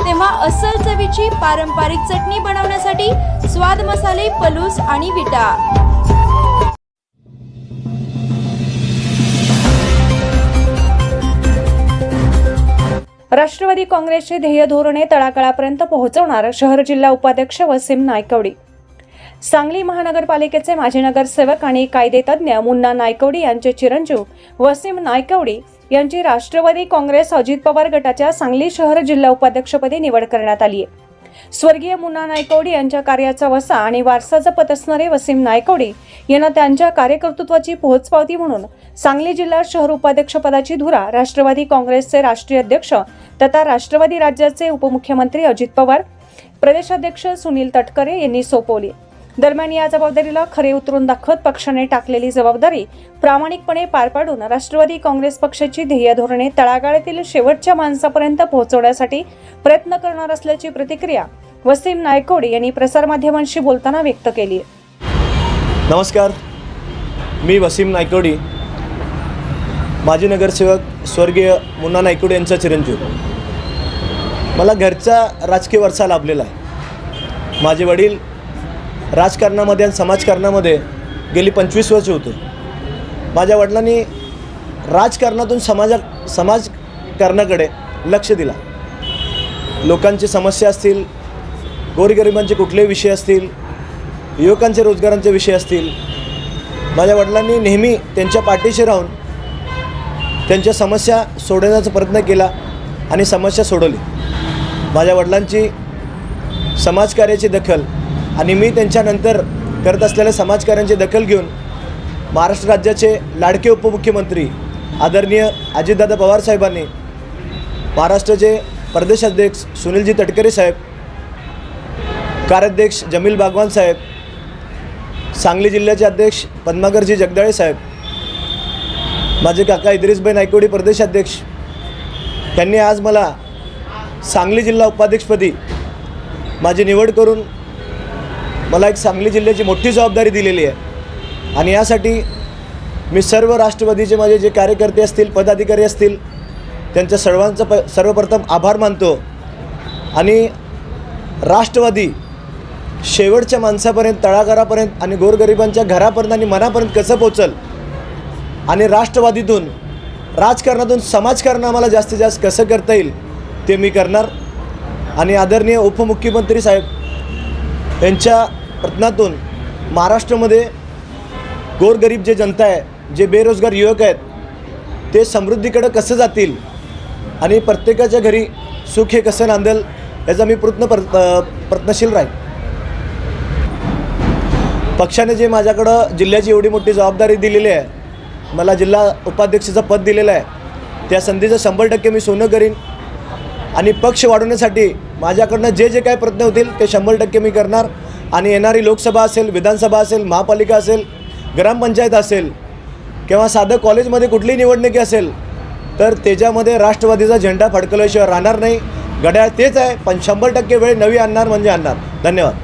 तेव्हा अस्सल चवीची पारंपरिक चटणी बनवण्यासाठी स्वाद मसाले पलूस आणि विटा. राष्ट्रवादी काँग्रेसचे ध्येय धोरणे तळागाळापर्यंत पोहोचवणार शहर जिल्हा उपाध्यक्ष वसीम नायकवडी. सांगली महानगरपालिकेचे माजी नगरसेवक आणि कायदेतज्ञ मुन्ना नायकवडी यांचे चिरंजीव वसीम नायकवडी यांची राष्ट्रवादी काँग्रेस अजित पवार गटाच्या सांगली शहर जिल्हा उपाध्यक्षपदी निवड करण्यात आली आहे. स्वर्गीय मुन्ना नायकवडी यांच्या कार्याचा वसा आणि वारसाचं पत असणारे वसीम नायकवडी यांना त्यांच्या कार्यकर्तृत्वाची पोहोचपावती म्हणून सांगली जिल्हा शहर उपाध्यक्षपदाची धुरा राष्ट्रवादी काँग्रेसचे राष्ट्रीय अध्यक्ष तथा राष्ट्रवादी राज्याचे उपमुख्यमंत्री अजित पवार प्रदेशाध्यक्ष सुनील तटकरे यांनी सोपवली दरम्यान या जबाबदारीला खरे उतरून दाखवत पक्षाने टाकलेली जबाबदारी प्रामाणिकपणे पार पाडून राष्ट्रवादी काँग्रेस पक्षाची ध्येय धोरणे तळागाळातील शेवटच्या माणसापर्यंत पोहोचवण्यासाठी प्रयत्न करणार असल्याची प्रतिक्रिया वसीम नायकोड यांनी प्रसारमाध्यमांशी बोलताना व्यक्त केली. नमस्कार. मी वसीम नायकोडी माजी नगरसेवक स्वर्गीय मुन्ना नायकवडी यांचा चिरंजीव. मला घरचा राजकीय वारसा लाभलेला आहे. माझे वडील राजकारणामध्ये आणि समाजकारणामध्ये गेली पंचवीस वर्ष होते. माझ्या वडिलांनी राजकारणातून समाजा समाजकारणाकडे लक्ष दिला. लोकांची समस्या असतील गोरगरिबांचे कुठलेही विषय असतील युवकांचे रोजगारांचे विषय असतील माझ्या वडिलांनी नेहमी त्यांच्या पाठीशी राहून त्यांच्या समस्या सोडवण्याचा प्रयत्न केला आणि समस्या सोडवली. माझ्या वडिलांची समाजकार्याची दखल आणि मी त्यांच्यानंतर करत असलेल्या समाजकार्यांची दखल घेऊन महाराष्ट्र राज्याचे लाडके उपमुख्यमंत्री आदरणीय अजितदादा पवार साहेबांनी महाराष्ट्राचे प्रदेशाध्यक्ष सुनीलजी तटकरे साहेब कार्याध्यक्ष जमील बागवान साहेब सांगली जिल्ह्याचे अध्यक्ष पद्माकरजी जगदाळे साहेब माझे काका इद्रिसबाई नायकोडी प्रदेशाध्यक्ष त्यांनी आज मला सांगली जिल्हा उपाध्यक्षपदी माझी निवड करून मला एक सांगली जिल्ह्याची मोठी जबाबदारी दिलेली आहे. आणि यासाठी मी सर्व राष्ट्रवादीचे माझे जे कार्यकर्ते असतील पदाधिकारी असतील त्यांच्या सर्वांचं प सर्वप्रथम आभार मानतो. आणि राष्ट्रवादी शेवटच्या माणसापर्यंत तळागारापर्यंत आणि गोरगरिबांच्या घरापर्यंत आणि मनापर्यंत कसं पोचल आणि राष्ट्रवादीतून राजकारणातून समाजकारण आम्हाला जास्तीत जास्त कसं करता येईल ते मी करणार. आणि आदरणीय उपमुख्यमंत्री साहेब यांच्या प्रयत्नातून महाराष्ट्रामध्ये गोरगरीब जे जनता आहे जे बेरोजगार युवक आहेत ते समृद्धीकडं कसं जातील आणि प्रत्येकाच्या घरी सुख हे कसं नांदेल याचा मी प्रयत्न प्र प्रयत्नशील राहील पक्षाने जे माझ्याकडं जिल्ह्याची एवढी मोठी जबाबदारी दिलेली आहे मला जिल्हा उपाध्यक्षाचं पद दिलेलं आहे त्या संधीचं शंभर टक्के मी सोनं करीन आणि पक्ष वाढवण्यासाठी माझ्याकडनं जे जे काय प्रयत्न होतील ते शंभर टक्के मी करणार. आणि येणारी लोकसभा असेल विधानसभा असेल महापालिका असेल ग्रामपंचायत असेल किंवा साधं कॉलेजमध्ये कुठलीही निवडणुकी असेल तर त्याच्यामध्ये राष्ट्रवादीचा झेंडा फडकल्याशिवाय राहणार नाही. घड्याळ तेच आहे पण शंभर टक्के वेळ नवी आणणार म्हणजे आणणार. धन्यवाद.